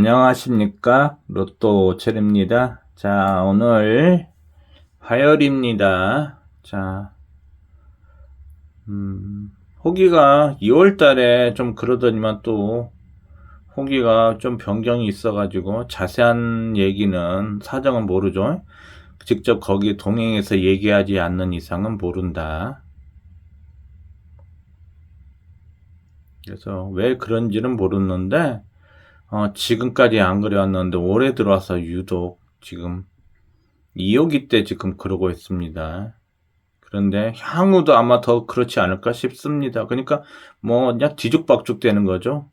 안녕하십니까? 로또 체입니다. 자 오늘 화요일입니다. 자 음, 호기가 2월달에 좀 그러더니만 또 호기가 좀 변경이 있어 가지고 자세한 얘기는 사정은 모르죠. 직접 거기 동행해서 얘기하지 않는 이상은 모른다. 그래서 왜 그런지는 모르는데 어, 지금까지 안 그래왔는데 올해 들어와서 유독 지금 2호기 때 지금 그러고 있습니다. 그런데 향후도 아마 더 그렇지 않을까 싶습니다. 그러니까 뭐 그냥 뒤죽박죽 되는 거죠.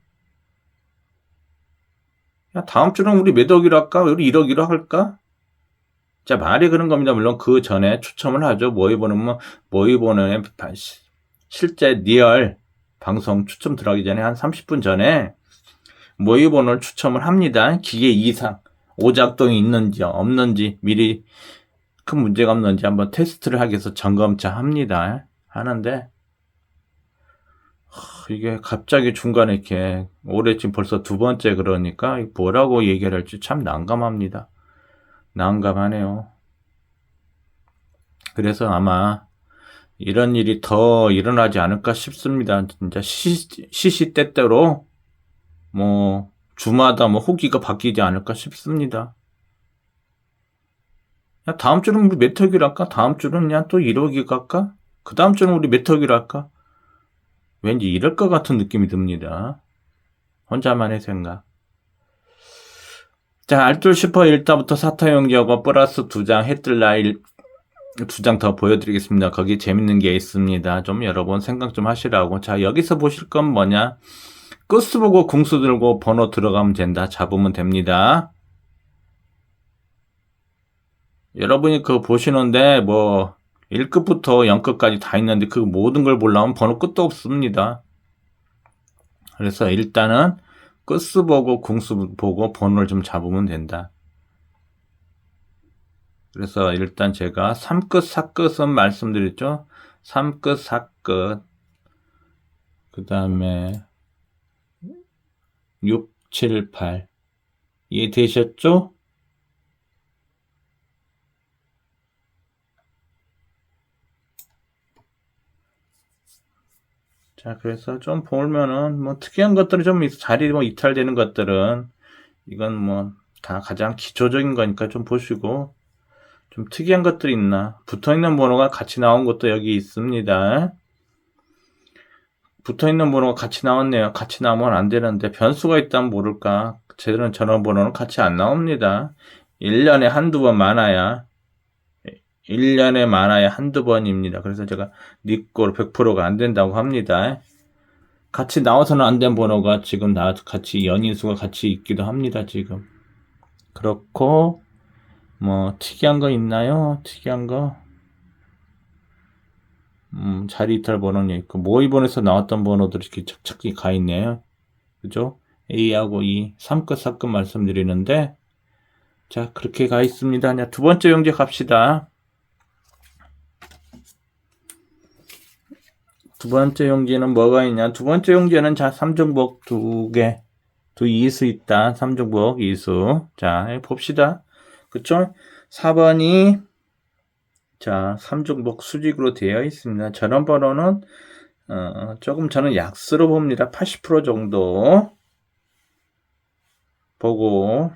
야, 다음 주는 우리 몇 억이로 할까? 우리 1억이로 할까? 자, 말이 그런 겁니다. 물론 그 전에 추첨을 하죠. 모의보는 뭐, 모의보는 실제 리얼 방송 추첨 들어가기 전에 한 30분 전에 모의번호를 추첨을 합니다. 기계 이상 오작동이 있는지 없는지 미리 큰 문제가 없는지 한번 테스트를 하기 위해서 점검차 합니다. 하는데 이게 갑자기 중간에 이렇게 올해 지금 벌써 두 번째 그러니까 뭐라고 얘기를 할지 참 난감합니다. 난감하네요. 그래서 아마 이런 일이 더 일어나지 않을까 싶습니다. 진짜 시시때때로 뭐 주마다 뭐 호기가 바뀌지 않을까 싶습니다. 야, 다음 주는 우리 메터기로 할까? 다음 주는 그냥 또 1호기 갈까? 그 다음 주는 우리 메터기로 할까? 왠지 이럴 것 같은 느낌이 듭니다. 혼자만의 생각. 자, 알뜰 슈퍼 1타부터 사타용지하고 플러스 2장 해뜰라일 2장 더 보여드리겠습니다. 거기 재밌는 게 있습니다. 좀 여러분 생각 좀 하시라고. 자, 여기서 보실 건 뭐냐? 끝수 보고 궁수 들고 번호 들어가면 된다. 잡으면 됩니다. 여러분이 그거 보시는데 뭐 1급부터 0급까지 다 있는데 그 모든 걸 보려면 번호 끝도 없습니다. 그래서 일단은 끝수 보고 궁수 보고 번호를 좀 잡으면 된다. 그래서 일단 제가 3끝, 4끝은 말씀드렸죠. 3끝, 4끝. 그 다음에 6, 7, 8. 이해되셨죠? 자, 그래서 좀 보면은, 뭐, 특이한 것들은 좀, 자리 뭐, 이탈되는 것들은, 이건 뭐, 다 가장 기초적인 거니까 좀 보시고, 좀 특이한 것들이 있나. 붙어 있는 번호가 같이 나온 것도 여기 있습니다. 붙어 있는 번호가 같이 나왔네요. 같이 나오면 안 되는데 변수가 있다면 모를까. 제대로 전화번호는 같이 안 나옵니다. 1년에 한두 번 많아야 1년에 많아야 한두 번입니다. 그래서 제가 니꼴 100%가 안 된다고 합니다. 같이 나와서는 안 된 번호가 지금 나 같이 연인수가 같이 있기도 합니다. 지금 그렇고 뭐 특이한 거 있나요? 특이한 거 음, 자리 이탈 번호는 있고, 모의번에서 나왔던 번호들이 이렇게 착착히 가 있네요. 그죠? A하고 E, 3급, 4급 말씀드리는데, 자, 그렇게 가 있습니다. 자, 두 번째 용제 갑시다. 두 번째 용지는 뭐가 있냐? 두 번째 용지는 자, 3중복 두 개, 두 이수 있다. 3중복 이수. 자, 봅시다. 그쵸? 4번이 자, 삼중복 수직으로 되어 있습니다. 저런 번호는 어, 조금 저는 약수로 봅니다. 80% 정도 보고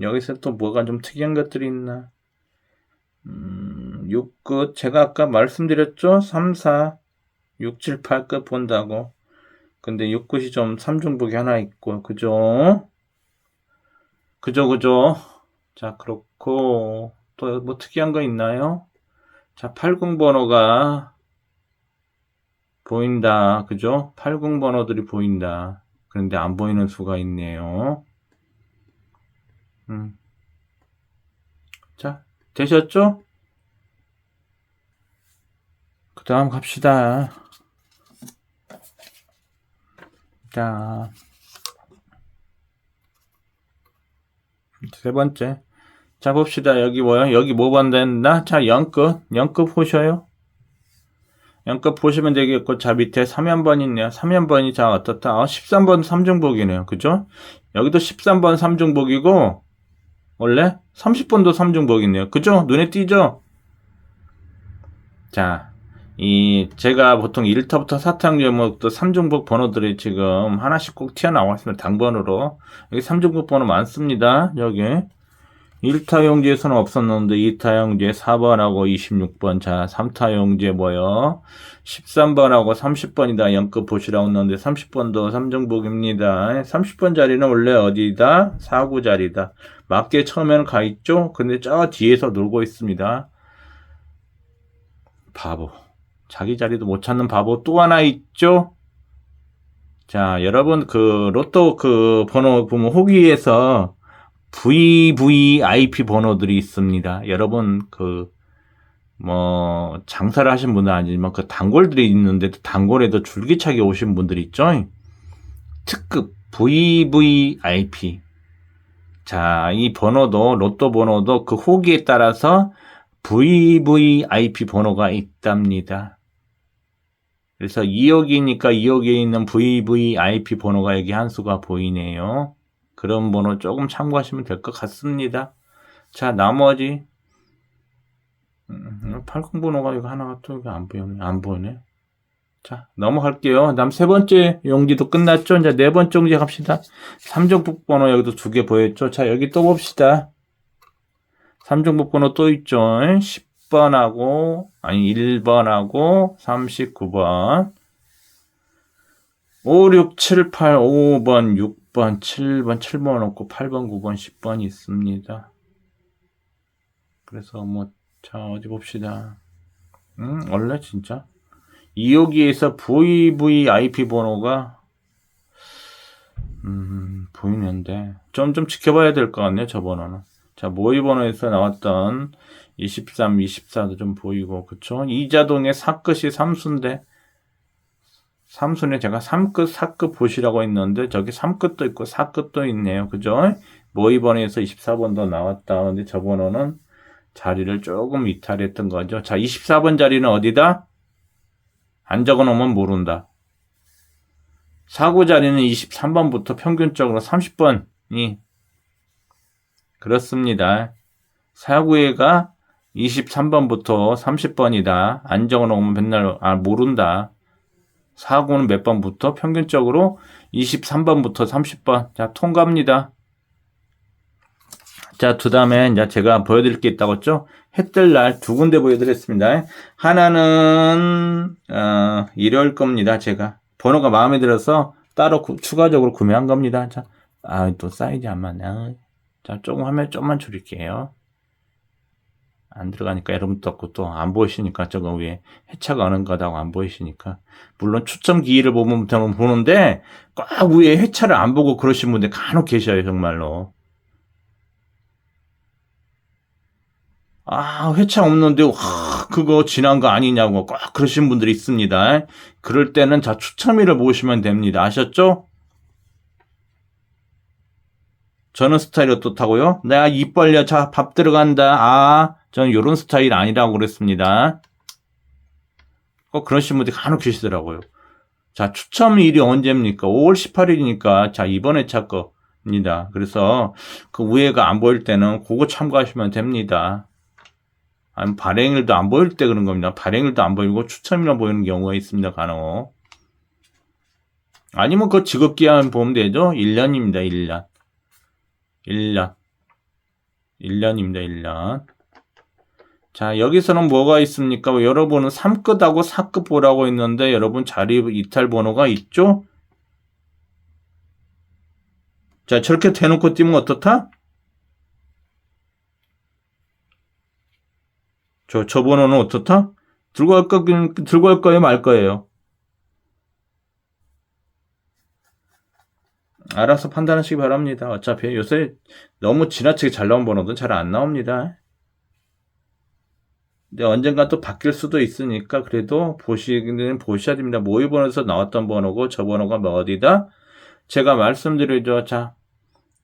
여기서 또 뭐가 좀 특이한 것들이 있나? 음, 6끝 제가 아까 말씀드렸죠? 3, 4, 6, 7, 8끝 본다고. 근데 6끝이 좀 3중복이 하나 있고 그죠? 그죠 그죠? 자 그렇고 또 뭐 특이한 거 있나요? 자, 80번호가 보인다. 그죠? 80번호들이 보인다. 그런데 안 보이는 수가 있네요. 음. 자, 되셨죠? 그 다음 갑시다. 자, 세 번째. 자, 봅시다. 여기 뭐요? 여기 뭐 본다 자, 0급. 0급 보셔요. 연급 보시면 되겠고, 자, 밑에 3연번 있네요. 3연번이 자, 어떻다? 어, 13번 3중복이네요. 그죠? 여기도 13번 3중복이고, 원래 30번도 3중복이네요. 그죠? 눈에 띄죠? 자, 이, 제가 보통 1타부터 4타 제목도 3중복 번호들이 지금 하나씩 꼭 튀어나와 있습니다. 당번으로. 여기 3중복 번호 많습니다. 여기. 1타 용지에서는 없었는데 2타 용지에 4번하고 26번 자 3타 용지에 뭐요 13번하고 30번이다. 연급 보시라고 했는데 30번도 3중복입니다. 30번 자리는 원래 어디다? 4구 자리다. 맞게 처음에는 가 있죠? 근데 저 뒤에서 놀고 있습니다. 바보. 자기 자리도 못 찾는 바보 또 하나 있죠? 자 여러분 그 로또 그 번호 보면 호기에서 VVIP 번호들이 있습니다. 여러분 그 뭐 장사를 하신 분은 아니지만 그 단골들이 있는데 단골에도 줄기차게 오신 분들이 있죠. 특급 VVIP. 자, 이 번호도 로또 번호도 그 호기에 따라서 VVIP 번호가 있답니다. 그래서 2억이니까 2억에 있는 VVIP 번호가 여기 한 수가 보이네요. 그런 번호 조금 참고하시면 될 것 같습니다. 자, 나머지, 음, 80 번호가 이거 하나가 또 이거 안 보이네. 안 보이네. 자, 넘어갈게요. 그 다음 세 번째 용지도 끝났죠? 이제 네 번째 용지 갑시다. 3종북 번호 여기도 두 개 보였죠? 자, 여기 또 봅시다. 3종북 번호 또 있죠? 10번하고, 아니, 1번하고, 39번. 5, 6, 7, 8, 5번, 6번, 7번, 7번 없고 8번, 9번, 10번이 있습니다. 그래서 뭐, 자, 어디 봅시다. 음, 원래 진짜. 2호기에서 VVIP 번호가, 음, 보이는데, 좀, 좀 지켜봐야 될 것 같네요, 저 번호는. 자, 모의 번호에서 나왔던 23, 24도 좀 보이고, 그쵸? 이자동의 사끝이 3수인데, 삼순에 제가 3끝, 4끝 보시라고 했는데 저기 3끝도 있고 4끝도 있네요. 그죠? 모의번호에서 24번도 나왔다. 근데 저 번호는 자리를 조금 이탈했던 거죠. 자, 24번 자리는 어디다? 안 적어 놓으면 모른다. 사고 자리는 23번부터 평균적으로 30번이 그렇습니다. 사구회가 23번부터 30번이다. 안 적어 놓으면 맨날 아 모른다. 사고는 몇 번부터? 평균적으로 23번부터 30번. 자, 통과입니다. 자, 그 다음에 이제 제가 보여드릴 게 있다고 했죠? 해뜰 날 두 군데 보여드렸습니다. 하나는, 어, 일요일 겁니다. 제가. 번호가 마음에 들어서 따로 구, 추가적으로 구매한 겁니다. 자, 아, 또 사이즈 안 맞네. 자, 조금 화면 좀만 줄일게요. 안 들어가니까 여러분 떴고 또 안 보이시니까 저거 위에 해차가 어는 거다고 안 보이시니까. 물론 추첨 기일을 보면 보는데 꽉 위에 해차를 안 보고 그러신 분들 간혹 계셔요 정말로. 아 회차 없는데 와 그거 지난 거 아니냐고 꽉 그러신 분들이 있습니다. 그럴 때는 자 추첨일을 보시면 됩니다. 아셨죠? 저는 스타일이 어떻다고요? 내가 입 벌려 자 밥 들어간다. 아 저는 이런 스타일 아니라고 그랬습니다. 꼭 그러신 분들이 간혹 계시더라고요. 자, 추첨일이 언제입니까? 5월 18일이니까, 자, 이번에 차 겁니다. 그래서 그 위에가 안 보일 때는 그거 참고하시면 됩니다. 아니, 발행일도 안 보일 때 그런 겁니다. 발행일도 안 보이고 추첨일만 보이는 경우가 있습니다. 간혹. 아니면 그 직업기한 보면 되죠? 1년입니다. 1년. 1년. 1년입니다. 1년. 자, 여기서는 뭐가 있습니까? 여러분은 3끝하고 4끝 보라고 했는데 여러분 자리 이탈 번호가 있죠? 자, 저렇게 대놓고 띄면 어떻다? 저, 저 번호는 어떻다? 들고 갈 거, 들고 갈 거예요? 말 거예요? 알아서 판단하시기 바랍니다. 어차피 요새 너무 지나치게 잘 나온 번호도 잘안 나옵니다. 근데 언젠가 또 바뀔 수도 있으니까 그래도 보시기는 보셔야 됩니다. 모의 번호에서 나왔던 번호고 저 번호가 뭐 어디다? 제가 말씀드리죠. 자,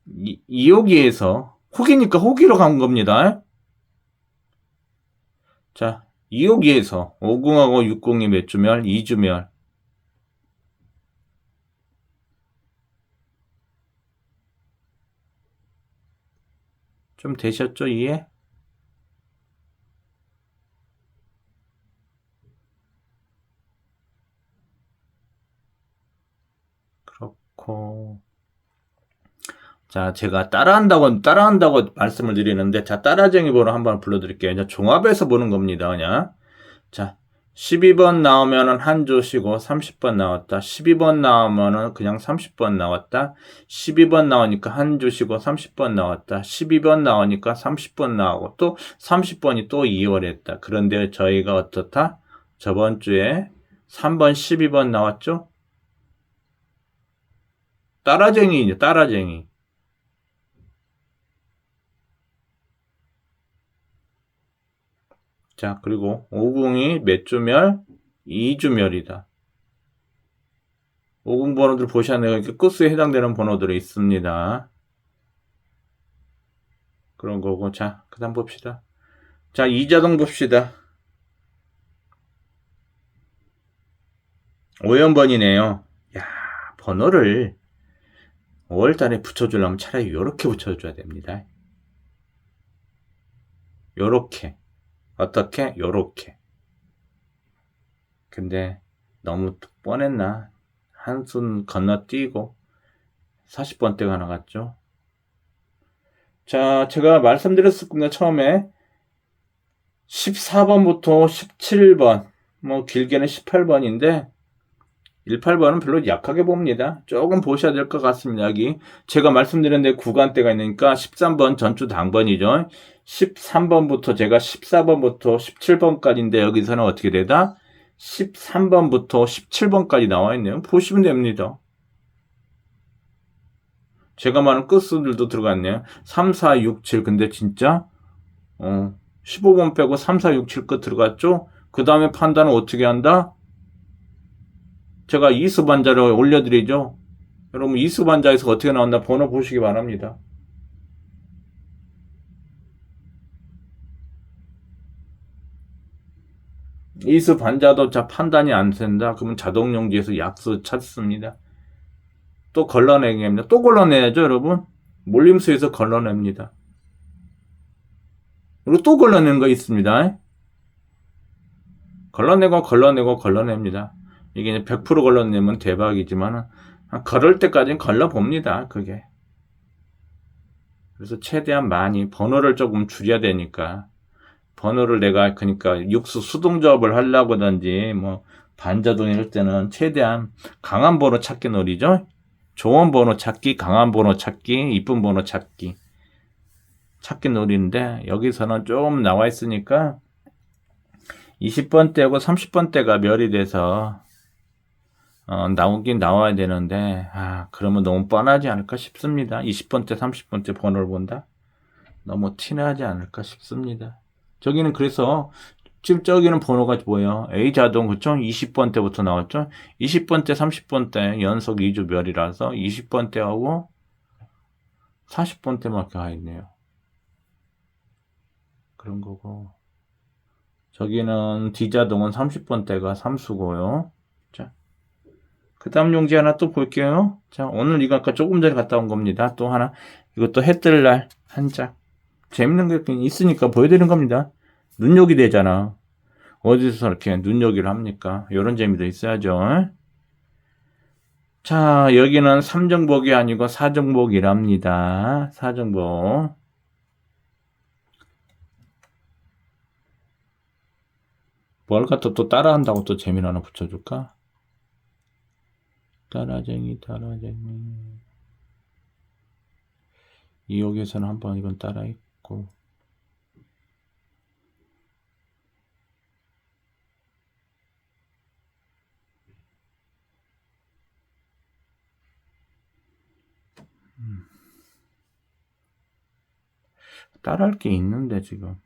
이, 2호기에서 호기니까 호기로 간 겁니다. 자, 2호기에서 50하고 60이 몇 주멸? 2주멸. 좀 되셨죠, 이해? 그렇고. 자, 제가 따라한다고, 따라한다고 말씀을 드리는데, 자, 따라쟁이 번호 한번 불러드릴게요. 이제 종합해서 보는 겁니다, 그냥. 자, 12번 나오면은 한조 쉬고 30번 나왔다. 12번 나오면은 그냥 30번 나왔다. 12번 나오니까 한조 쉬고 30번 나왔다. 12번 나오니까 30번 나오고 또 30번이 또 2월 했다. 그런데 저희가 어떻다? 저번 주에 3번, 12번 나왔죠? 따라쟁이죠, 따라쟁이. 자, 그리고 50이 몇 주멸? 2주멸이다. 50 번호들 돼요. 이렇게 끝수에 해당되는 번호들이 있습니다. 그런 거고. 자, 그 다음 봅시다. 자, 이자동 봅시다. 5연번이네요. 야, 번호를 5월달에 붙여주려면 차라리 요렇게 붙여줘야 됩니다. 요렇게. 어떻게? 요렇게. 근데 너무 뻔했나? 한순 건너뛰고 40번대가 나갔죠. 자, 제가 말씀드렸습니다. 처음에 14번부터 17번, 뭐 길게는 18번인데 18번은 별로 약하게 봅니다. 조금 보셔야 될 것 같습니다. 여기 제가 말씀드렸는데 구간대가 있으니까 13번 전주 당번이죠. 13번부터 제가 14번부터 17번까지인데 여기서는 어떻게 되다? 13번부터 17번까지 나와 있네요. 보시면 됩니다. 제가 말한 끝수들도 들어갔네요. 3, 4, 6, 7. 근데 진짜 어, 15번 빼고 3, 4, 6, 7 끝 들어갔죠? 그 다음에 판단은 어떻게 한다? 제가 이수반자를 올려드리죠. 여러분 이수반자에서 어떻게 나온다 번호 보시기 바랍니다. 이수 반자도 자 판단이 안 된다. 그러면 자동용지에서 약수 찾습니다. 또 걸러내기 합니다. 또 걸러내야죠, 여러분. 몰림수에서 걸러냅니다. 그리고 또 걸러내는 거 있습니다. 걸러내고 걸러내고 걸러냅니다. 이게 100% 걸러내면 대박이지만 걸을 때까지는 걸러봅니다. 그게. 그래서 최대한 많이 번호를 조금 줄여야 되니까 번호를 내가 그러니까 육수 수동조합을 하려고 하든지 뭐 반자동 이럴 때는 최대한 강한 번호 찾기 놀이죠. 좋은 번호 찾기, 강한 번호 찾기, 이쁜 번호 찾기 찾기 놀이인데 여기서는 좀 나와 있으니까 20번대하고 30번대가 멸이 돼서 어, 나오긴 나와야 되는데 아 그러면 너무 뻔하지 않을까 싶습니다. 20번대, 30번대 번호를 본다? 너무 티나지 않을까 싶습니다. 저기는 그래서 지금 저기는 번호가 뭐예요? A 자동 그쵸? 20번 때부터 나왔죠? 20번 때, 30번 때 연속 2주 별이라서 20번 때하고 40번 때만 이렇게 가 있네요. 그런 거고. 저기는 D 자동은 30번 때가 3수고요. 자. 그 다음 용지 하나 또 볼게요. 자, 오늘 이거 아까 조금 전에 갔다 온 겁니다. 또 하나. 이것도 해 뜰 날 한 짝. 재밌는 게 있으니까 보여드리는 겁니다. 눈욕이 되잖아. 어디서 이렇게 눈욕이를 합니까? 이런 재미도 있어야죠. 자, 여기는 3정복이 아니고 4정복이랍니다. 4정복. 뭘 갖다 또 따라한다고 또 재미를 하나 붙여줄까? 따라쟁이, 따라쟁이. 이역에서는 한번 이건 따라 했고. 따라할 게 있는데 지금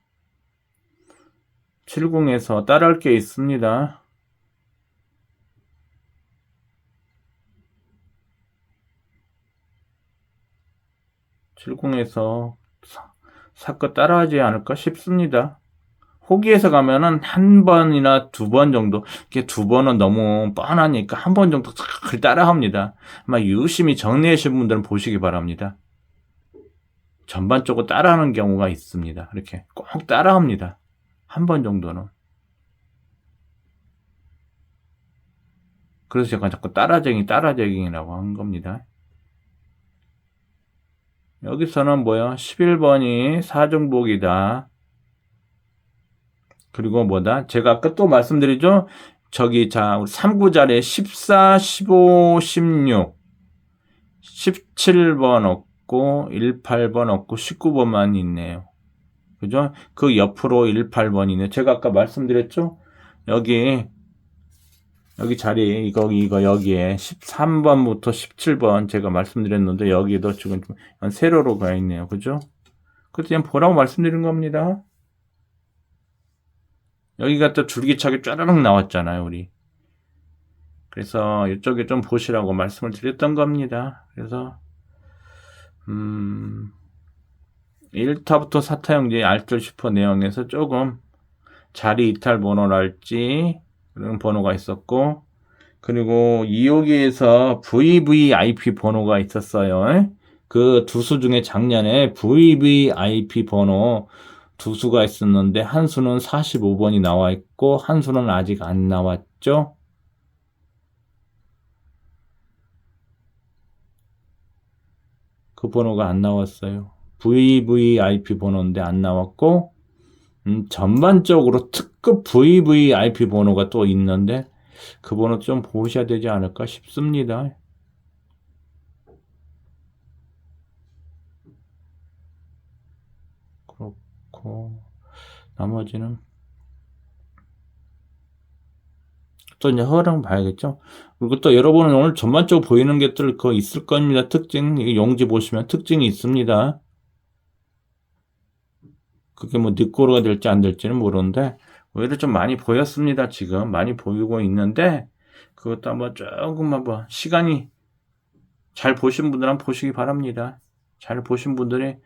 70에서 따라할 게 있습니다. 칠공에서 사건 따라하지 않을까 싶습니다. 호기에서 가면은 한 번이나 두 번 정도, 이렇게 두 번은 너무 뻔하니까 한 번 정도 잘 따라합니다. 아마 유심히 정리하신 분들은 보시기 바랍니다. 전반적으로 따라하는 경우가 있습니다. 이렇게 꼭 따라합니다. 한 번 정도는. 그래서 제가 자꾸 따라쟁이, 따라쟁이라고 한 겁니다. 여기서는 뭐야? 11번이 사중복이다. 그리고 뭐다? 제가 아까 또 말씀드리죠? 저기, 자, 우리 3구 자리에 14, 15, 16, 17번 없고, 18번 없고, 19번만 있네요. 그죠? 그 옆으로 18번이네. 제가 아까 말씀드렸죠? 여기, 여기 자리, 이거, 이거, 여기에 13번부터 17번 제가 말씀드렸는데, 여기도 지금 좀 세로로 가 있네요. 그죠? 그래서 그냥 보라고 말씀드린 겁니다. 여기가 또 줄기차게 쫘르륵 나왔잖아요, 우리. 그래서 이쪽에 좀 보시라고 말씀을 드렸던 겁니다. 그래서, 음, 1타부터 4타 형제 알뜰 슈퍼 내용에서 조금 자리 이탈 번호랄지 그런 번호가 있었고, 그리고 2호기에서 VVIP 번호가 있었어요. 그 두 수 중에 작년에 VVIP 번호 두 수가 있었는데 한 수는 45번이 나와 있고 한 수는 아직 안 나왔죠. 그 번호가 안 나왔어요. VVIP 번호인데 안 나왔고 음, 전반적으로 특 급 VVIP 번호가 또 있는데 그 번호 좀 보셔야 되지 않을까 싶습니다. 그렇고 나머지는 또 이제 허랑 봐야겠죠. 그리고 또 여러분은 오늘 전반적으로 보이는 것들 그 있을 겁니다. 특징 이 용지 보시면 특징이 있습니다. 그게 뭐 늑고로가 될지 안 될지는 모르는데 오히려 좀 많이 보였습니다. 지금 많이 보이고 있는데 그것도 한번 조금만 봐 시간이 잘 보신 분들은 보시기 바랍니다. 잘 보신 분들이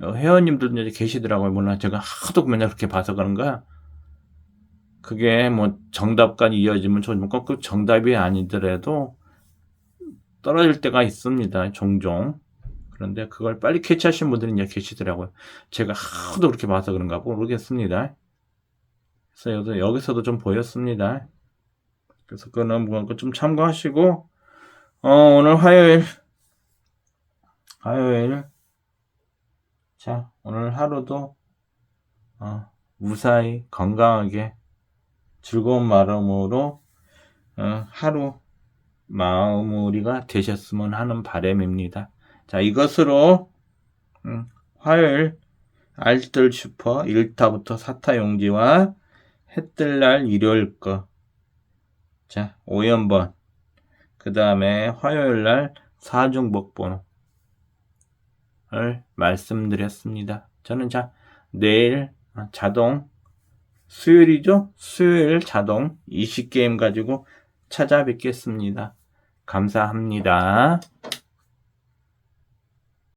어, 회원님들도 이제 계시더라고요. 물론 제가 하도 맨날 그렇게 봐서 그런가. 그게 뭐 정답까지 이어지면 좋지만 꼭 정답이 아니더라도 떨어질 때가 있습니다. 종종. 그런데 그걸 빨리 캐치하신 분들이 이제 계시더라고요. 제가 하도 그렇게 봐서 그런가 모르겠습니다. 그래서 여기서, 여기서도 좀 보였습니다. 그래서 그거는 뭐좀 참고하시고, 어, 오늘 화요일, 화요일, 자, 오늘 하루도, 어, 무사히 건강하게 즐거운 마음으로, 어, 하루 마무리가 되셨으면 하는 바람입니다. 자, 이것으로, 음, 화요일 알뜰 슈퍼 1타부터 4타 용지와 해뜰 날 일요일 거. 자, 5연번. 그 다음에 화요일 날 사중복 번호를 말씀드렸습니다. 저는 자, 내일 자동, 수요일이죠? 수요일 자동 20게임 가지고 찾아뵙겠습니다. 감사합니다.